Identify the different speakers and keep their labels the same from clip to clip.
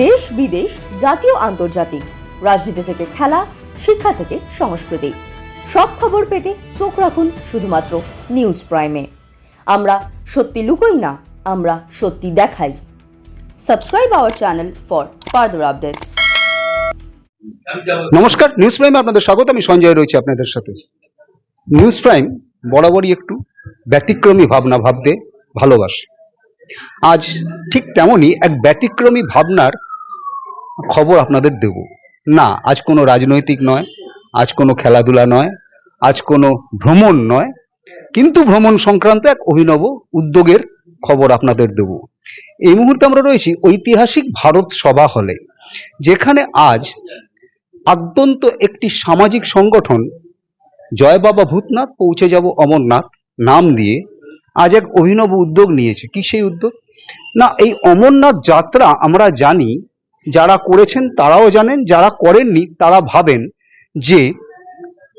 Speaker 1: দেশ বিদেশ, জাতীয়, আন্তর্জাতিক, রাজনীতি থেকে খেলা, শিক্ষা থেকে সংস্কৃতি। সব খবর পেতে চোখ রাখুন শুধুমাত্র নিউজ প্রাইমে। আমরা সত্যি লুকোই না, আমরা সত্যি দেখাই। Subscribe our channel for further updates
Speaker 2: নমস্কার, নিউজ প্রাইমে আপনাদের স্বাগত, আমি সঞ্জয় রয়েছি আপনাদের সাথে। নিউজ প্রাইম বরাবরই একটু ব্যতিক্রমী ভাবনা ভাবতে ভালোবাসে। আজ ঠিক তেমনই এক ব্যতিক্রমী ভাবনার খবর আপনাদের দেব। না, আজ কোনো রাজনৈতিক নয়, আজ কোনো খেলাধুলা নয়, আজ কোনো ভ্রমণ নয়, কিন্তু ভ্রমণ সংক্রান্ত এক অভিনব উদ্যোগের খবর আপনাদের দেব। এই মুহূর্তে আমরা রয়েছি ঐতিহাসিক ভারত সভা হলে, যেখানে আজ আদ্যন্ত একটি সামাজিক সংগঠন, জয় বাবা ভূতনাথ, পৌঁছে যাব অমরনাথ, নাম দিয়ে আজ এক অভিনব উদ্যোগ নিয়েছে। কি সেই উদ্যোগ? না, এই অমরনাথ যাত্রা আমরা জানি, যারা করেছেন তারাও জানেন, যারা করেননি তারা ভাবেন যে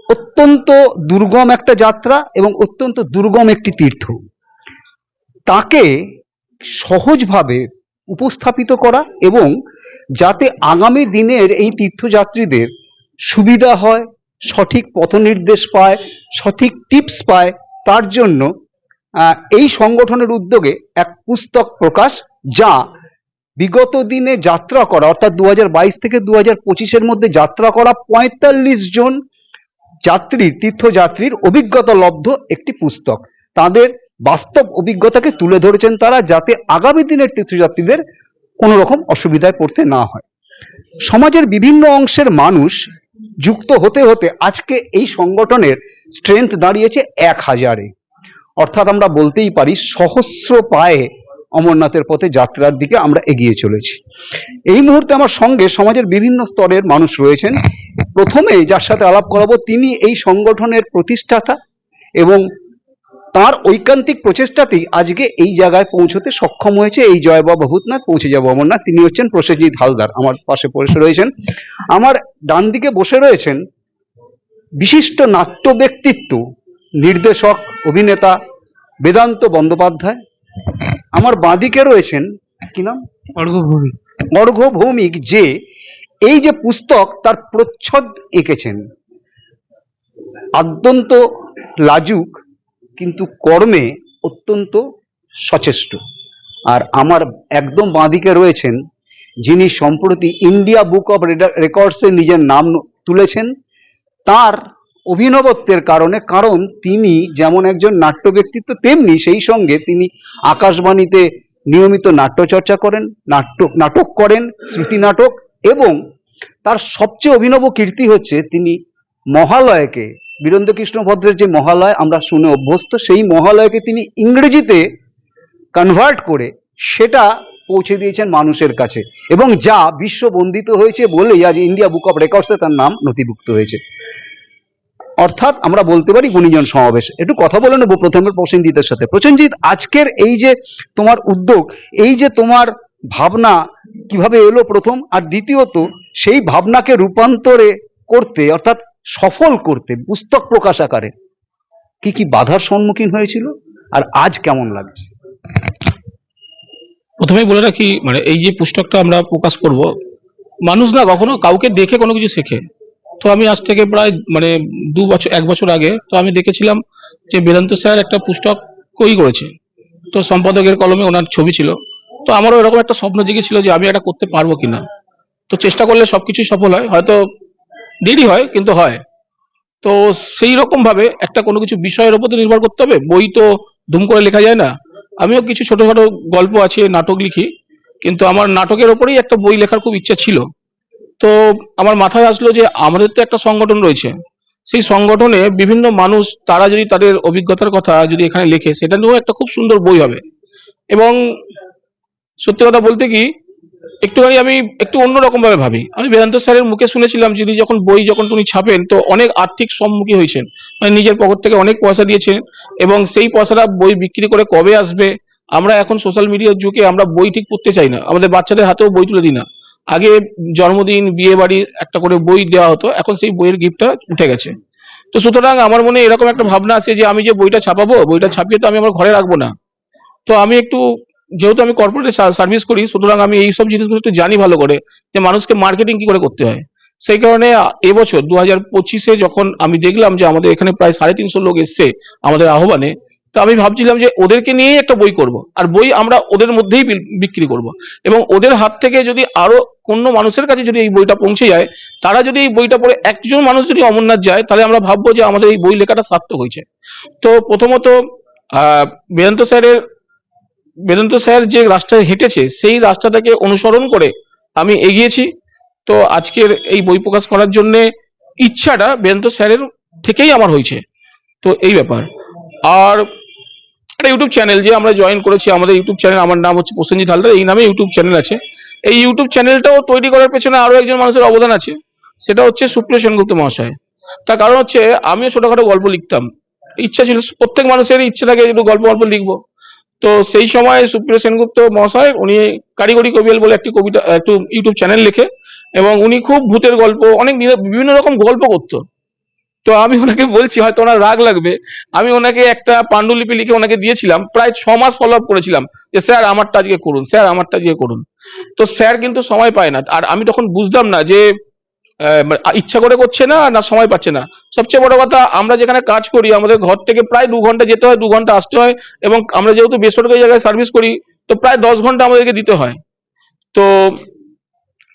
Speaker 2: অত্যন্ত দুর্গম একটা যাত্রা এবং অত্যন্ত দুর্গম একটি তীর্থ। তাকে সহজভাবে উপস্থাপিত করা এবং যাতে আগামী দিনের এই তীর্থযাত্রীদের সুবিধা হয়, সঠিক পথনির্দেশ পায়, সঠিক টিপস পায়, তার জন্য এই সংগঠনের উদ্যোগে এক পুস্তক প্রকাশ যা বিগত দিনে যাত্রা করা, অর্থাৎ দু থেকে দু হাজার মধ্যে যাত্রা করা পঁয়তাল্লিশ জন যাত্রীর তীর্থযাত্রীর অভিজ্ঞতা লব্ধ একটি পুস্তক। তাদের বাস্তব অভিজ্ঞতাকে তুলে ধরেছেন তারা যাতে আগামী দিনের তীর্থযাত্রীদের কোনো রকম অসুবিধায় পড়তে না হয়। সমাজের বিভিন্ন অংশের মানুষ যুক্ত হতে হতে আজকে এই সংগঠনের স্ট্রেংথ দাঁড়িয়েছে এক হাজারে। অর্থাৎ আমরা বলতেই পারি সহস্র পায়ে অমরনাথের পথে যাত্রার দিকে আমরা এগিয়ে চলেছি। এই মুহূর্তে আমার সঙ্গে সমাজের বিভিন্ন স্তরের মানুষ রয়েছেন। প্রথমে যার সাথে আলাপ করাবো, তিনি এই সংগঠনের প্রতিষ্ঠাতা এবং তার ঐকান্তিক প্রচেষ্টাতেই আজকে এই জায়গায় পৌঁছতে সক্ষম হয়েছে। এই জয় ভূতনাথ, পৌঁছে যাব অমরনাথ। তিনি হচ্ছেন প্রসেনজিৎ হালদার, আমার পাশে বসে রয়েছেন। আমার ডান দিকে বসে রয়েছেন বিশিষ্ট নাট্য ব্যক্তিত্ব, নির্দেশক অভিনেতা বেদান্ত বন্দ্যোপাধ্যায়। আমার বাঁদিকে রয়েছেন কি নাম?
Speaker 3: অর্ঘভূমি
Speaker 2: অর্ঘ ভৌমিক যে এই যে পুস্তক তার প্রচ্ছদ এঁকেছেন। আদ্যন্ত লাজুক কিন্তু কর্মে অত্যন্ত সচেষ্ট। আর আমার একদম বাঁদিকে রয়েছেন যিনি সম্প্রতি ইন্ডিয়া বুক অফ রেকর্ডসে নিজের নাম তুলেছেন তার অভিনবত্বের কারণে, কারণ তিনি যেমন একজন নাট্য ব্যক্তিত্ব তেমনি সেই সঙ্গে তিনি আকাশবাণীতে নিয়মিত নাট্যচর্চা করেন, নাট্য, নাটক করেন, শ্রুতি নাটক এবং তার সবচেয়ে অভিনব কীর্তি হচ্ছে তিনি মহালয়কে, বীরেন্দ্রকৃষ্ণ ভদ্রের যে মহালয় আমরা শুনে অভ্যস্ত, সেই মহালয়কে তিনি ইংরেজিতে কনভার্ট করে সেটা পৌঁছে দিয়েছেন মানুষের কাছে এবং যা বিশ্ব বন্দিত হয়েছে বলেই আজ ইন্ডিয়া বুক অফ রেকর্ডসে তার নাম নথিভুক্ত হয়েছে। অর্থাৎ আমরা বলতে পারি গুণীজন সমাবেশ। একটু কথা বলে নেব প্রথমে প্রসেনজিতের সাথে। প্রসেনজিৎ, আজকের এই যে তোমার উদ্যোগ, এই যে তোমার ভাবনা কীভাবে এলো প্রথম আর দ্বিতীয়ত, সেই ভাবনাকে রূপান্তরে করতে, অর্থাৎ সফল করতে, পুস্তক প্রকাশ আকারে কি কি বাধার সম্মুখীন হয়েছিল আর আজ কেমন লাগছে?
Speaker 3: প্রথমে বলে রাখি মানে এই যে পুস্তকটা আমরা প্রকাশ করব, মানুষ না কখনো কাউকে দেখে কোনো কিছু শেখে। তো আমি আজ থেকে প্রায় মানে দু বছর, এক বছর আগে, তো আমি দেখেছিলাম যে বেদান্ত স্যার একটা পুস্তক কই করেছে। তো সম্পাদকের কলমে ওনার ছবি ছিল। তো আমারও এরকম একটা স্বপ্ন জেগেছিল যে আমি এটা করতে পারব কিনা। তো চেষ্টা করলে সবকিছুই সফল হয়। হয়তো দেরি হয়, কিন্তু হয়। তো সেই রকম ভাবে একটা কোনো কিছু বিষয়ের উপর তো নির্ভর করতে হবে। বই তো ধুম করে লেখা যায় না। আমিও কিছু ছোটখাটো গল্প আছে, নাটক লিখি। কিন্তু আমার নাটকের ওপরেই একটা বই লেখার খুব ইচ্ছা ছিল। তো আমার মাথায় আসলো যে আমাদের তো একটা সংগঠন রয়েছে। সেই সংগঠনে বিভিন্ন মানুষ তারা যদি তাদের অভিজ্ঞতার কথা যদি এখানে লেখে, সেটা নিয়েও একটা খুব সুন্দর বই হবে। এবং সত্যি কথা বলতে কি, একটুখানি আমি একটু অন্যরকম ভাবে। ভাবি আমি বেদান্ত স্যারের মুখে শুনেছিলাম যিনি যখন বই যখন উনি ছাপেন, তো অনেক আর্থিক সম্মুখী হয়েছেন। মানে নিজের পকেট থেকে অনেক পয়সা দিয়েছেন এবং সেই পয়সাটা বই বিক্রি করে কবে আসবে, আমরা এখন সোশ্যাল মিডিয়ার যুগে আমরা বই ঠিক পড়তে চাই না। আমাদের বাচ্চাদের হাতেও বই তুলে দিই না। আগে জন্মদিন বিয়ে বাড়ি একটা করে বই দেওয়া হতো, এখন সেই বইয়ের গিফটটা উঠে গেছে। তো সুতরাং আমার মনে এরকম একটা ভাবনা আছে যে আমি যে বইটা ছাপাবো, বইটা ছাপিয়ে তো আমি আমার ঘরে রাখব না। তো আমি একটু, যেহেতু আমি কর্পোরেট সার্ভিস করি, সুতরাং আমি এই সব জিনিসগুলো একটু জানি ভালো করে যে মানুষকে মার্কেটিং কি করে করতে হয়। সেই কারণে এবছর দু হাজার পঁচিশে যখন আমি দেখলাম যে আমাদের এখানে প্রায় সাড়ে তিনশো লোক এসছে আমাদের আহ্বানে তো আমি ভাবছিলাম যে ওদেরকে নিয়েই একটা বই করব। আর বই আমরা ওদের মধ্যেই বিক্রি করব। এবং ওদের হাত থেকে যদি আরও কোনো মানুষের কাছে যদি এই বইটা পৌঁছে যায়, তারা যদি এই বইটা পড়ে একজন মানুষ যদি অমরনাথ যায়, তাহলে আমরা ভাববো যে আমাদের এই বই লেখাটা সার্থক হয়েছে। তো প্রথমত বেদান্ত স্যারের বেদান্ত স্যার যে রাস্তায় হেঁটেছে, সেই রাস্তাটাকে অনুসরণ করে আমি এগিয়েছি। তো আজকের এই বই প্রকাশ করার জন্য ইচ্ছাটা বেদান্ত স্যারের থেকেই আমার হয়েছে। তো এই ব্যাপার। আর একটা ইউটিউব চ্যানেল যে আমরা জয়েন করেছি, আমাদের ইউটিউব চ্যানেল আমার নাম হচ্ছে প্রসেনজিৎ হালদার, এই নামে ইউটিউব চ্যানেল আছে। এই ইউটিউব চ্যানেলটাও তৈরি করার পেছনে আরও একজন মানুষের অবদান আছে, সেটা হচ্ছে সুপ্রিয় সেনগুপ্ত মহাশয়। তার কারণ হচ্ছে, আমিও ছোটখাটো গল্প লিখতাম। ইচ্ছা ছিল, প্রত্যেক মানুষের ইচ্ছে থাকে একটু গল্প গল্প লিখব। তো সেই সময় সুপ্রিয় সেনগুপ্ত মহাশয়, উনি কারিগরি কবিয়াল বলে একটি কবিতা, একটু ইউটিউব চ্যানেল লিখে, এবং উনি খুব ভূতের গল্প, অনেক বিভিন্ন রকম গল্প করতো। তো আমি ওনাকে বলছি, হয়তো ওনার রাগ লাগবে। আমি ওনাকে একটা পাণ্ডুলিপি লিখে ওনাকে দিয়েছিলাম, প্রায় ছ মাস ফলো আপ করেছিলাম, যে স্যার আমারটা আজকে করুন, স্যার আমারটা আজকে করুন। তো স্যার কিন্তু সময় পায় না, আর আমি তখন বুঝতাম না যে মানে ইচ্ছা করে করছে না না সময় পাচ্ছে না। সবচেয়ে বড় কথা, আমরা যেখানে কাজ করি, আমাদের ঘর থেকে প্রায় দু ঘণ্টা যেতে হয়, দু ঘণ্টা আসতে হয়, এবং আমরা যেহেতু বেসরকারি জায়গায় সার্ভিস করি, তো প্রায় দশ ঘণ্টা আমাদেরকে দিতে হয়। তো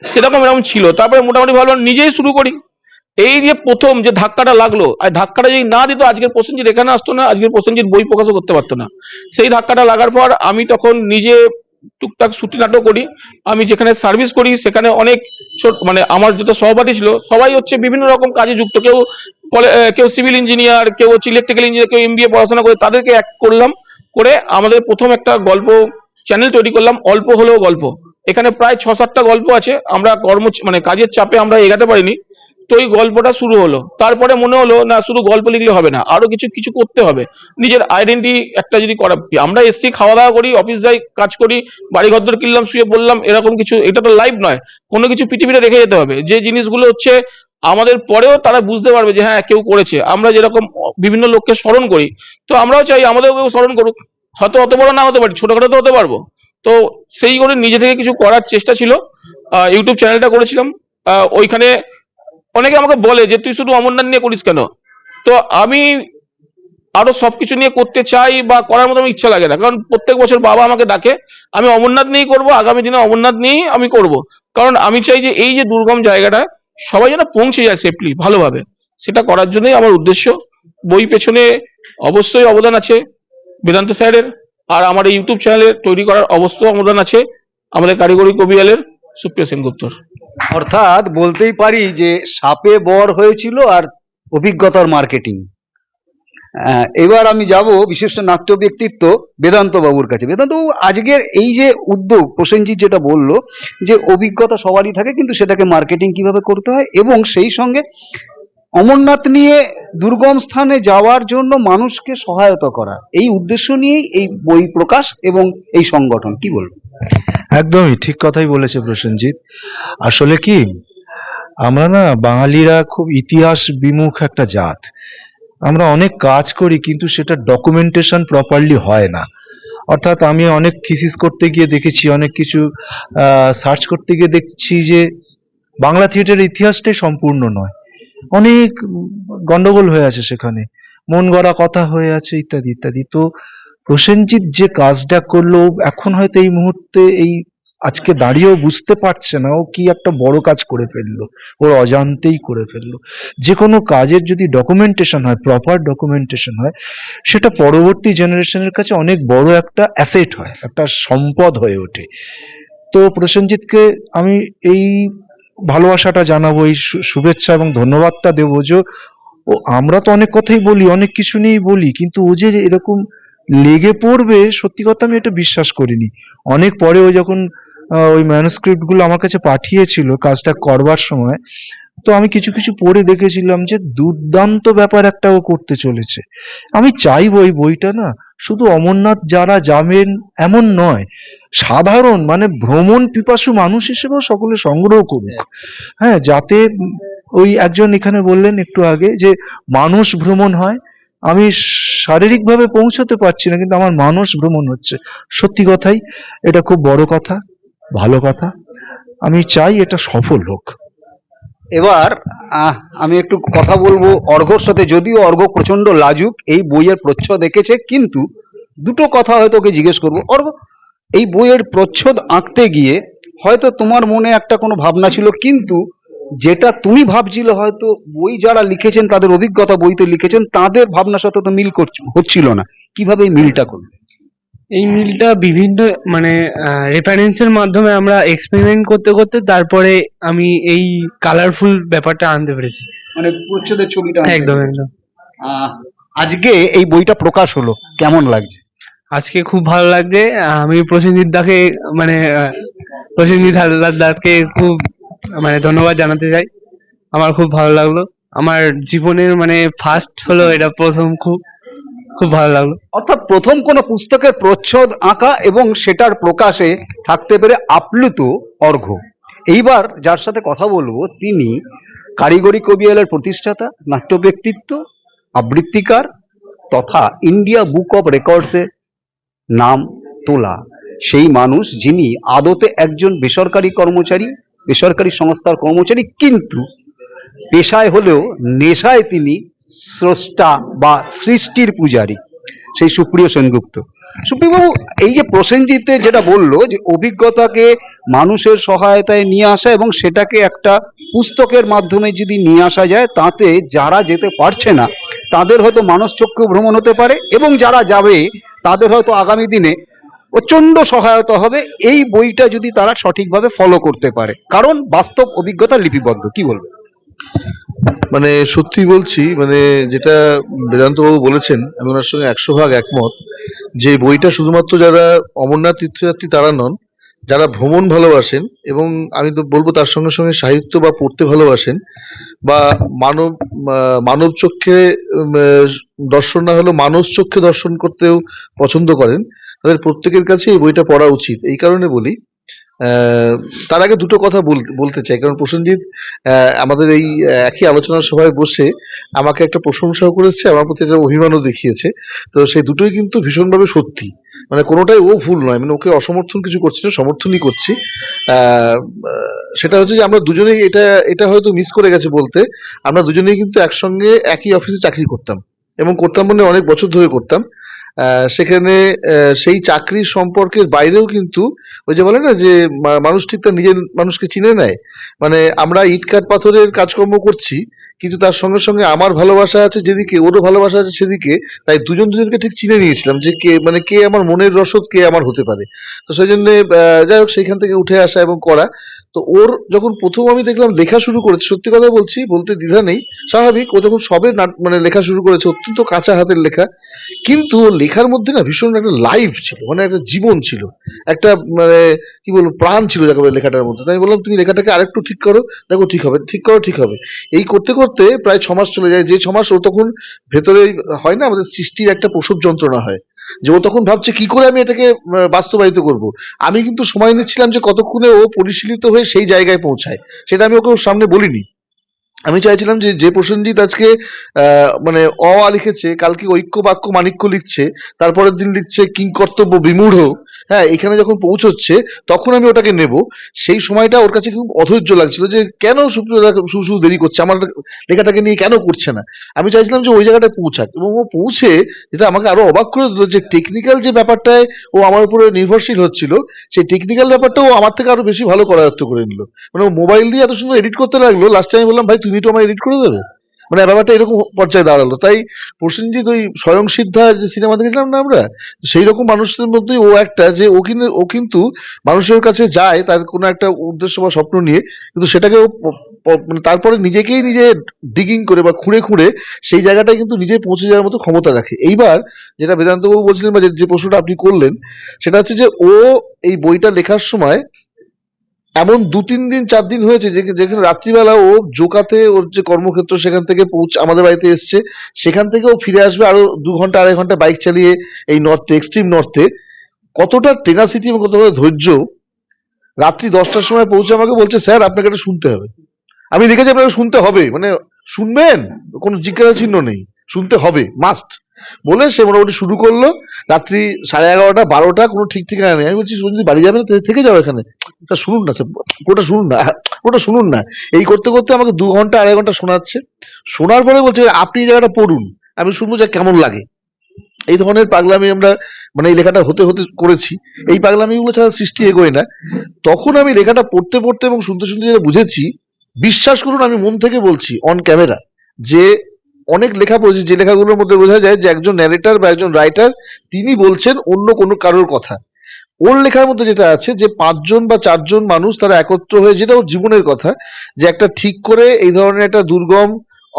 Speaker 3: সেরকম এরকম ছিল। তারপরে মোটামুটি ভাবলাম নিজেই শুরু করি। এই যে প্রথম যে ধাক্কাটা লাগল, আর ধাক্কাটা যদি না দিত, আজকের প্রসেনজিৎ এখানে আসতো না, আজকের প্রসেনজিৎ বই প্রকাশও করতে পারতো না। সেই ধাক্কাটা লাগার পর আমি তখন নিজে টুকটাক ছুটি নাটক করি, আমি যেখানে সার্ভিস করি সেখানে অনেক মানে আমার যেটা সহপাঠী ছিল, সবাই হচ্ছে বিভিন্ন রকম কাজে যুক্ত। কেউ কেউ সিভিল ইঞ্জিনিয়ার, কেউ হচ্ছে ইলেকট্রিক্যাল ইঞ্জিনিয়ার, কেউ এমবিএ পড়াশোনা করে, তাদেরকে এক করলাম, করে আমাদের প্রথম একটা গল্প চ্যানেল তৈরি করলাম, অল্প হলেও গল্প। এখানে প্রায় ছ সাতটা গল্প আছে, আমরা কর্ম মানে কাজের চাপে আমরা এগাতে পারিনি। তো এই গল্পটা শুরু হলো। তারপরে মনে হলো, না, শুধু গল্প লিখলে হবে না, আরও কিছু কিছু করতে হবে। নিজের আইডেন্টি একটা যদি করা, আমরা এসছি খাওয়া দাওয়া করি অফিস যাই, কাজ করি বাড়ি ঘর কিনলাম, শুয়ে বললাম এরকম কিছু, এটা তো লাইভ নয়। কোনো কিছু পৃথিবীতে রেখে যেতে হবে। যে জিনিসগুলো হচ্ছে, আমাদের পরেও তারা বুঝতে পারবে যে হ্যাঁ কেউ করেছে। আমরা যেরকম বিভিন্ন লোককে স্মরণ করি, তো আমরাও চাই, আমাদেরও কেউ স্মরণ করুক। হয়তো অত বড় না হতে পারি, ছোটখাটো তো হতে পারব। তো সেই করে নিজে থেকে কিছু করার চেষ্টা ছিল। ইউটিউব চ্যানেলটা করেছিলাম। ওইখানে অনেকে আমাকে বলে যে, তুই শুধু অমরনাথ নিয়ে করিস কেন? তো আমি আরও সবকিছু নিয়ে করতে চাই বা করার মতো আমার ইচ্ছা লাগে না। কারণ প্রত্যেক বছর বাবা আমাকে ডাকে, আমি অমরনাথ নিয়েই করব, আগামী দিনে অমরনাথ নিয়েই আমি করব। কারণ আমি চাই যে, এই যে দুর্গম জায়গাটা সবাই যেন পৌঁছে যায় সেফলি ভালোভাবে। সেটা করার জন্যই আমার উদ্দেশ্য। বই পেছনে অবশ্যই অবদান আছে বেদান্ত স্যারের, আর আমার এই ইউটিউব চ্যানেলে তৈরি করার অবশ্যই অবদান আছে আমাদের কারিগরি কবিয়ালের। সুপ্রিয় সেনগুপ্তর।
Speaker 2: অর্থাৎ বলতেই পারি যে সাপে বর হয়েছিল আর অভিজ্ঞতার মার্কেটিং। এবার আমি যাব বিশিষ্ট নাট্য ব্যক্তিত্ব বেদান্ত বাবুর কাছে। বেদান্ত বাবু আজকের এই যে উদ্যোগ, প্রসেনজিৎ যেটা বলল, যে অভিজ্ঞতা সবারই থাকে, কিন্তু সেটাকে মার্কেটিং কীভাবে করতে হয় এবং সেই সঙ্গে অমরনাথ নিয়ে দুর্গম স্থানে যাওয়ার জন্য মানুষকে সহায়তা করা, এই উদ্দেশ্য নিয়েই এই বই প্রকাশ এবং এই সংগঠন। কি বলব?
Speaker 4: একদমই ঠিক কথাই বলেছে প্রসেনজিৎ। আসলে কি, আমরা না বাঙালিরা খুব ইতিহাস বিমুখ একটা জাত। আমরা অনেক কাজ করি কিন্তু সেটা ডকুমেন্টেশন প্রপারলি হয় না। অর্থাৎ আমি অনেক থিসিস করতে গিয়ে দেখেছি, অনেক কিছু সার্চ করতে গিয়ে দেখছি যে বাংলা থিয়েটারের ইতিহাসটাই সম্পূর্ণ নয়। অনেক গন্ডগোল হয়ে আছে সেখানে। মন গড়া কথা হয়ে আছে ইত্যাদি ইত্যাদি। তো প্রসেনজিৎ যে কাজটা করল এখন হয়তো এই মুহূর্তে এই আজকে দাঁড়িয়েও বুঝতে পারছে না, ও কি একটা বড় কাজ করে ফেলল, ওর অজান্তেই করে ফেলল। যে কোনো কাজের যদি ডকুমেন্টেশন হয় প্রপার ডকুমেন্টেশন হয়, সেটা পরবর্তী জেনারেশনের কাছে অনেক বড় একটা অ্যাসেট হয়, একটা সম্পদ হয়ে ওঠে। তো প্রসেনজিৎকে আমি এই ভালোবাসাটা জানাব, এই শুভেচ্ছা এবং ধন্যবাদটা দেবো যে, ও আমরা তো অনেক কথাই বলি, অনেক কিছু নিয়েই বলি, কিন্তু ও যে এরকম লেগে পড়বে, সত্যি কথা আমি এটা বিশ্বাস করিনি। অনেক পরে ও যখন ওই ম্যানুস্ক্রিপ্টগুলো আমার কাছে পাঠিয়েছিল, কাজটা করবার সময়, তো আমি কিছু কিছু পড়ে দেখেছিলাম যে দুর্দান্ত ব্যাপার একটা ও করতে চলেছে। আমি চাইব এই বইটা না, শুধু অমরনাথ যারা যাবেন এমন নয়, সাধারণ মানে ভ্রমণ পিপাসু মানুষ হিসেবেও সকলে সংগ্রহ করুক। হ্যাঁ যাতে ওই একজন এখানে বললেন একটু আগে যে, মানুষ ভ্রমণ হয় আমি শারীরিকভাবে পৌঁছতে পারছি না, কিন্তু আমার মানস ভ্রমণ হচ্ছে। সত্যি কথাই, এটা খুব বড় কথা, ভালো কথা। আমি চাই এটা সফল হোক।
Speaker 2: এবার আমি একটু কথা বলব অর্ঘর সাথে, যদিও অর্ঘ প্রচণ্ড লাজুক, এই বইয়ের প্রচ্ছদ দেখেছে কিন্তু দুটো কথা হয়তো ওকে জিজ্ঞেস করব। অর্ঘ, এই বইয়ের প্রচ্ছদ আঁকতে গিয়ে হয়তো তোমার মনে একটা কোনো ভাবনা ছিল, কিন্তু যেটা তুমি ভাবছিলে হয়তো বই যারা লিখেছেন তাদের অভিজ্ঞতা বইতে লিখেছেন তাদের ভাবনার সাথে তো মিল করছে হচ্ছিল না। কীভাবে এই মিলটা করবে
Speaker 5: এই মিলটা বিভিন্ন মানে রেফারেন্সের মাধ্যমে আমরা এক্সপেরিমেন্ট করতে করতে তারপরে আমি এই কালারফুল ব্যাপারটা আনতে পেরেছি।
Speaker 2: মানে প্রচ্ছদের ছবিটা
Speaker 5: একদম একদম।
Speaker 2: আজকে এই বইটা প্রকাশ হলো কেমন লাগছে?
Speaker 5: আজকে খুব ভালো লাগছে। আমি প্রসেনজিৎ দাকে মানে প্রসেনজিৎ হালদারকে খুব মানে ধন্যবাদ জানাতে চাই। আমার খুব ভালো লাগল। আমার জীবনের মানে ফার্স্ট হলো এটা প্রথম খুব খুব ভালো লাগল।
Speaker 2: অর্থাৎ প্রথম কোনো পুস্তকের প্রচ্ছদ আঁকা এবং সেটার প্রকাশে থাকতে পেরে আপ্লুত অর্ঘ। এইবার যার সাথে কথা বলব তিনি কারিগরি কবিয়ালের প্রতিষ্ঠাতা নাট্য ব্যক্তিত্ব আবৃত্তিকার তথা ইন্ডিয়া বুক অফ রেকর্ডসে নাম তোলা। সেই মানুষ যিনি আদতে একজন বেসরকারি কর্মচারী বেসরকারি সংস্থার কর্মচারী, কিন্তু পেশায় হলেও নেশায় তিনি স্রষ্টা বা সৃষ্টির পূজারী, সেই সুপ্রিয় সেনগুপ্ত। সুপ্রিয়বাবু, এই যে প্রসেনজিতে যেটা বলল যে অভিজ্ঞতাকে মানুষের সহায়তায় নিয়ে আসা এবং সেটাকে একটা পুস্তকের মাধ্যমে যদি নিয়ে আসা যায়, তাতে যারা যেতে পারছে না, তাদের হয়তো মানুষ চক্ষু ভ্রমণ হতে পারে এবং যারা যাবে, তাদের হয়তো আগামী দিনে প্রচণ্ড সহায়তা হবে। এই বইটা যদি তারা সঠিকভাবে ফলো করতে পারে। কারণ বাস্তব অভিজ্ঞতা লিপিবদ্ধ। কি বলবে
Speaker 6: মানে সত্যি বলছি মানে যেটা বেদান্ত বাবু বলেছেন, আমি ওনার সঙ্গে একশো ভাগ একমত, যে বইটা শুধুমাত্র যারা অমরনাথ তীর্থযাত্রী তারা নন, যারা ভ্রমণ ভালোবাসেন এবং আমি তো বলব তার সঙ্গে সঙ্গে সাহিত্য বা পড়তে ভালোবাসেন বা মানব মানব চক্ষে দর্শন না হলেও মানস চক্ষে দর্শন করতেও পছন্দ করেন তাদের প্রত্যেকের কাছে এই বইটা পড়া উচিত। এই কারণে বলি তার আগে দুটো কথা বল- বলতে চাই। কারণ প্রসেনজিৎ আমাদের এই একই আলোচনা সভায় বসে আমাকে একটা প্রশংসাও করেছে, আমার প্রতি একটা অভিমানও দেখিয়েছে। তো সেই দুটোই কিন্তু ভীষণভাবে সত্যি। মানে কোনোটাই ও ভুল নয়। মানে ওকে অসমর্থন কিছু করছি না, সমর্থনই করছি। সেটা হচ্ছে যে আমরা দুজনেই এটা এটা হয়তো মিস করে গেছে বলতে, আমরা দুজনেই কিন্তু একসঙ্গে একই অফিসে চাকরি করতাম এবং করতাম মানে অনেক বছর ধরে করতাম। সেখানে সেই চাকরির সম্পর্কের বাইরেও কিন্তু ওই যে বলে না যে মানুষ ঠিক তার নিজের মানুষকে চিনে নেয়। মানে আমরা ইট, কাঠ, পাথরের কাজকর্ম করছি, কিন্তু তার সঙ্গে সঙ্গে আমার ভালোবাসা আছে যেদিকে, ওরও ভালোবাসা আছে সেদিকে, তাই দুজন দুজনকে ঠিক চিনে নিয়েছিলাম যে কে মানে কে আমার মনের রসদ, কে আমার হতে পারে। তো সেই জন্য যাই হোক, সেইখান থেকে উঠে আসা এবং করা। তো ওর যখন প্রথম আমি দেখলাম লেখা শুরু করেছে, সত্যি কথা বলছি, বলতে দ্বিধা নেই, স্বাভাবিক, ও যখন সবে মানে লেখা শুরু করেছে, অত্যন্ত কাঁচা হাতের লেখা, কিন্তু লেখার মধ্যে না ভীষণ একটা লাইভ ছিল মানে একটা জীবন ছিল, একটা মানে কি বলব, প্রাণ ছিল যাকে বলে লেখাটার মধ্যে। তাই আমি বললাম, তুমি লেখাটাকে আরেকটু ঠিক করো, দেখো ঠিক হবে, ঠিক করো, ঠিক হবে। এই করতে করতে প্রায় ছমাস চলে যায়, যে ছমাস ও তখন ভেতরে হয় না, আমাদের সৃষ্টির একটা প্রসব যন্ত্রণা হয়। যে ও তখন ভাবছে, কি করে আমি এটাকে বাস্তবায়িত করব? আমি কিন্তু সময় নিচ্ছিলাম যে কতক্ষণে ও পরিশীলিত হয়ে সেই জায়গায় পৌঁছায়। সেটা আমি ওকে সামনে বলিনি। আমি চাইছিলাম যে যে প্রসেনজিৎ আজকে মানে অ লিখেছে, কালকে ঐক্য বাক্য মানিক্য লিখছে, তারপরের দিন লিখছে, কিং কর্তব্য বিমূঢ় হ্যাঁ এখানে যখন পৌঁছচ্ছে, তখন আমি ওটাকে নেব। সেই সময়টা ওর কাছে খুব অধৈর্য লাগছিল যে, কেন শুধু শুধু দেরি করছে? আমার লেখাটাকে নিয়ে কেন করছে না? আমি চাইছিলাম যে ওই জায়গাটায় পৌঁছাক এবং ও পৌঁছে যেটা আমাকে আরও অবাক করে দিল যে টেকনিক্যাল যে ব্যাপারটায় ও আমার উপরে নির্ভরশীল হচ্ছিল, সেই টেকনিক্যাল ব্যাপারটা ও আমার থেকে আরও বেশি ভালো করায়ত্ত করে নিল। মানে ও মোবাইল দিয়ে এত সুন্দর এডিট করতে লাগল লাস্টে আমি বললাম, ভাই, তুমি তো আমার এডিট করে দেবে? মানে ব্যাপারটা এরকম পর্যায়ে দাঁড়াল। তাই প্রসেনজিৎ ওই স্বয়ং সিদ্ধা যে সিনেমা দেখেছিলাম না আমরা? সেই রকম মানুষদের মধ্যেই ও একটা যে ও কিন্তু ও কিন্তু মানুষের কাছে যায় তার কোনো একটা উদ্দেশ্য বা স্বপ্ন নিয়ে, কিন্তু সেটাকে ও মানে তারপরে নিজেকেই নিজে ডিগিং করে বা খুঁড়ে খুঁড়ে সেই জায়গাটায় কিন্তু নিজে পৌঁছে যাওয়ার মতো ক্ষমতা রাখে। এইবার যেটা বেদান্তবাবু বলছিলেন বা যে প্রশ্নটা আপনি করলেন, সেটা হচ্ছে যে ও এই বইটা লেখার সময় এমন দু তিন দিন, চার দিন হয়েছে যেখানে রাত্রিবেলা ও জোকাতে ওর যে কর্মক্ষেত্র সেখান থেকে পৌঁছ আমাদের বাড়িতে এসছে। সেখান থেকে ও ফিরে আসবে আরও দু ঘণ্টা, আড়াই ঘণ্টা বাইক চালিয়ে এই নর্থে এক্সট্রিম নর্থে কতটা টেনাসিটি এবং কতটা ধৈর্য, রাত্রি দশটার সময় পৌঁছে আমাকে বলছে, স্যার, আপনাকে এটা শুনতে হবে। আমি লিখেছি আপনাকে শুনতে হবে। মানে শুনবেন? কোনো জিজ্ঞাসা চিহ্ন নেই। শুনতে হবে মাস্ট বলে সে মোটামুটি শুরু করল। রাত্রি সাড়ে এগারোটা, বারোটা, কোনো ঠিক ঠিকানা নেই। আমি বলছি যদি বাড়ি যাবে না থেকে যাও এখানে। তা শুনুন না ওটা শুনুন না ওটা শুনুন না। এই করতে করতে আমাকে দু ঘণ্টা, আড়াই ঘণ্টা শোনাচ্ছে। শোনার পরে বলছে, আপনি জায়গাটা পড়ুন। আমি শুনব যে কেমন লাগে। এই ধরনের পাগলামি আমরা মানে এই লেখাটা হতে হতে করেছি। এই পাগলামিগুলো ছাড়া সৃষ্টি এগোয় না। তখন আমি লেখাটা পড়তে পড়তে এবং শুনতে শুনতে যেটা বুঝেছি, বিশ্বাস করুন, আমি মন থেকে বলছি অন ক্যামেরা যে অনেক লেখা পড়েছি যে লেখাগুলোর মধ্যে বোঝা যায় যে একজন ন্যারেটার বা একজন রাইটার তিনি বলছেন অন্য কোনো কারোর কথা। ওর লেখার মধ্যে যেটা আছে যে পাঁচজন বা চারজন মানুষ তারা একত্র হয়ে, যেটা ওর জীবনের কথা, যে একটা ঠিক করে এই ধরনের একটা দুর্গম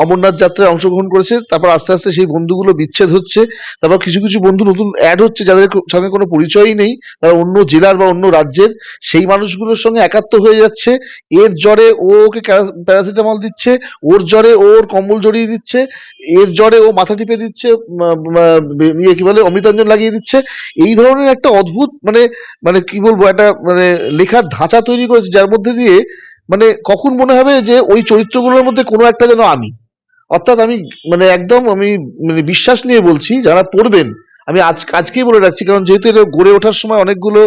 Speaker 6: অমরনাথ যাত্রায় অংশগ্রহণ করেছে, তারপর আস্তে আস্তে সেই বন্ধুগুলো বিচ্ছেদ হচ্ছে, তারপর কিছু কিছু বন্ধু নতুন অ্যাড হচ্ছে যাদের সঙ্গে কোনো পরিচয়ই নেই, তারা অন্য জেলার বা অন্য রাজ্যের, সেই মানুষগুলোর সঙ্গে একাত্ম হয়ে যাচ্ছে, এর জ্বরে ও ওকে প্যারাসিটামল দিচ্ছে, ওর জ্বরে ওর কম্বল জড়িয়ে দিচ্ছে, এর জ্বরে ও মাথা টিপে দিচ্ছে ইয়ে কি বলে, অমৃতাঞ্জন লাগিয়ে দিচ্ছে, এই ধরনের একটা অদ্ভুত মানে মানে কি বলব, একটা মানে লেখার ধাঁচা তৈরি করেছে, যার মধ্যে দিয়ে মানে কখন মনে হবে যে ওই চরিত্রগুলোর মধ্যে কোনো একটা যেন আমি। অর্থাৎ আমি মানে একদম আমি মানে বিশ্বাস নিয়ে বলছি, যারা পড়বেন, আমি আজ, আজকেই বলে রাখছি, কারণ যেহেতু এটা গড়ে ওঠার সময় অনেকগুলো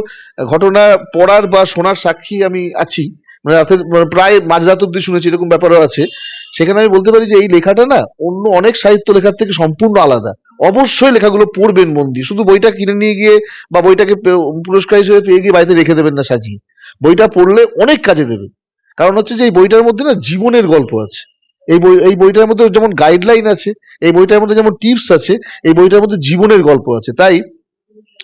Speaker 6: ঘটনা পড়ার বা শোনার সাক্ষী আমি আছি মানে রাতের মানে প্রায় মাঝরাত অব্দি শুনেছি, এরকম ব্যাপারও আছে, সেখানে আমি বলতে পারি যে এই লেখাটা না, অন্য অনেক সাহিত্য লেখার থেকে সম্পূর্ণ আলাদা। অবশ্যই লেখাগুলো পড়বেন মন দিয়ে, শুধু বইটা কিনে নিয়ে গিয়ে বা বইটাকে পুরস্কার হিসেবে পেয়ে গিয়ে বাড়িতে রেখে দেবেন না সাজিয়ে। বইটা পড়লে অনেক কাজে দেবে। কারণ হচ্ছে যে এই বইটার মধ্যে না জীবনের গল্প আছে। এই বই, এই বইটার মধ্যে যেমন গাইডলাইন আছে, এই বইটার মধ্যে যেমন টিপস আছে, এই বইটার মধ্যে জীবনের গল্প আছে। তাই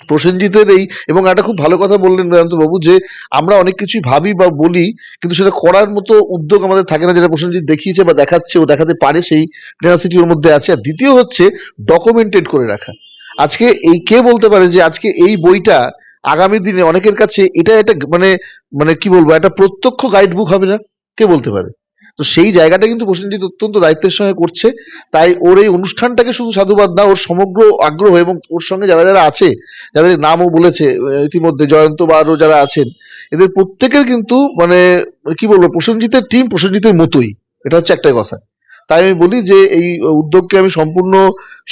Speaker 6: প্রসেনজিতের এই, এবং একটা খুব ভালো কথা বললেন বেদান্ত বাবু যে, আমরা অনেক কিছুই ভাবি বা বলি, কিন্তু সেটা করার মতো উদ্যোগ আমাদের থাকে না, যেটা প্রসেনজিৎ দেখিয়েছে বা দেখাচ্ছে ও দেখাতে পারে সেই টেনাসিটি ওর মধ্যে আছে। আর দ্বিতীয় হচ্ছে ডকুমেন্টেড করে রাখা। আজকে এই কে বলতে পারে যে, আজকে এই বইটা আগামী দিনে অনেকের কাছে এটা একটা মানে মানে কি বলব, একটা প্রত্যক্ষ গাইড বুক হবে না? কে বলতে পারে? তো সেই জায়গাটা কিন্তু প্রসেনজিৎ অত্যন্ত দায়িত্বের সঙ্গে করছে। তাই ওর এই অনুষ্ঠানটাকে শুধু সাধুবাদ না, ওর সমগ্র আগ্রহ এবং ওর সঙ্গে যারা যারা আছে, যাদের নামও বলেছে ইতিমধ্যে জয়ন্ত বা আরও যারা আছেন, এদের প্রত্যেকের কিন্তু মানে কি বলব, প্রসেনজিতের টিম প্রসেনজিতের মতোই। এটা হচ্ছে একটাই কথা। তাই আমি বলি যে এই উদ্যোগকে আমি সম্পূর্ণ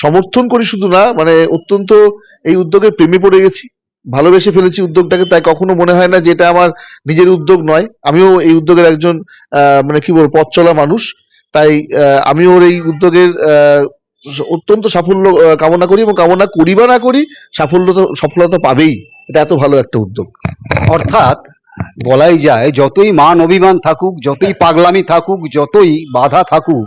Speaker 6: সমর্থন করি শুধু না মানে অত্যন্ত এই উদ্যোগের প্রেমে পড়ে গেছি। ভালোবেসে ফেলেছি উদ্যোগটাকে, তাই কখনো মনে হয় না যে এটা আমার নিজের উদ্যোগ নয়। আমিও এই উদ্যোগের একজন মানে কি বলব পথ চলা মানুষ। তাই আমি ওর এই উদ্যোগের অত্যন্ত সাফল্য কামনা করি এবং কামনা করি বা না করি, সাফল্য তো, সফলতা পাবেই। এটা এত ভালো একটা উদ্যোগ।
Speaker 2: অর্থাৎ বলাই যায়, যতই মান অভিমান থাকুক, যতই পাগলামি থাকুক, যতই বাধা থাকুক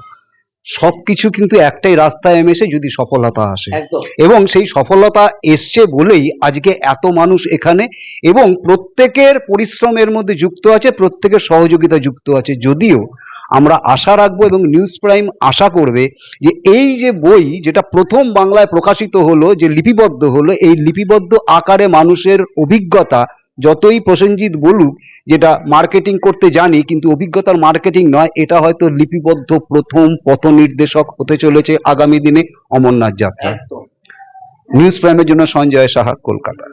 Speaker 2: সবকিছু কিন্তু একটাই রাস্তায় এসে যদি সফলতা আসে। এবং সেই সফলতা এসছে বলেই আজকে এত মানুষ এখানে এবং প্রত্যেকের পরিশ্রমের মধ্যে যুক্ত আছে প্রত্যেকের সহযোগিতা যুক্ত আছে। যদিও আমরা আশা রাখব এবং নিউজ প্রাইম আশা করবে যে এই যে বই যেটা প্রথম বাংলায় প্রকাশিত হলো যে লিপিবদ্ধ হলো এই লিপিবদ্ধ আকারে মানুষের অভিজ্ঞতা যতই প্রসেনজিৎ বলুক যেটা মার্কেটিং করতে জানি কিন্তু অভিজ্ঞতার মার্কেটিং নয় এটা হয়তো লিপিবদ্ধ প্রথম পথ নির্দেশক হতে চলেছে আগামী দিনে অমরনাথ যাত্রা। নিউজ প্রাইমের জন্য সঞ্জয় সাহা কলকাতা।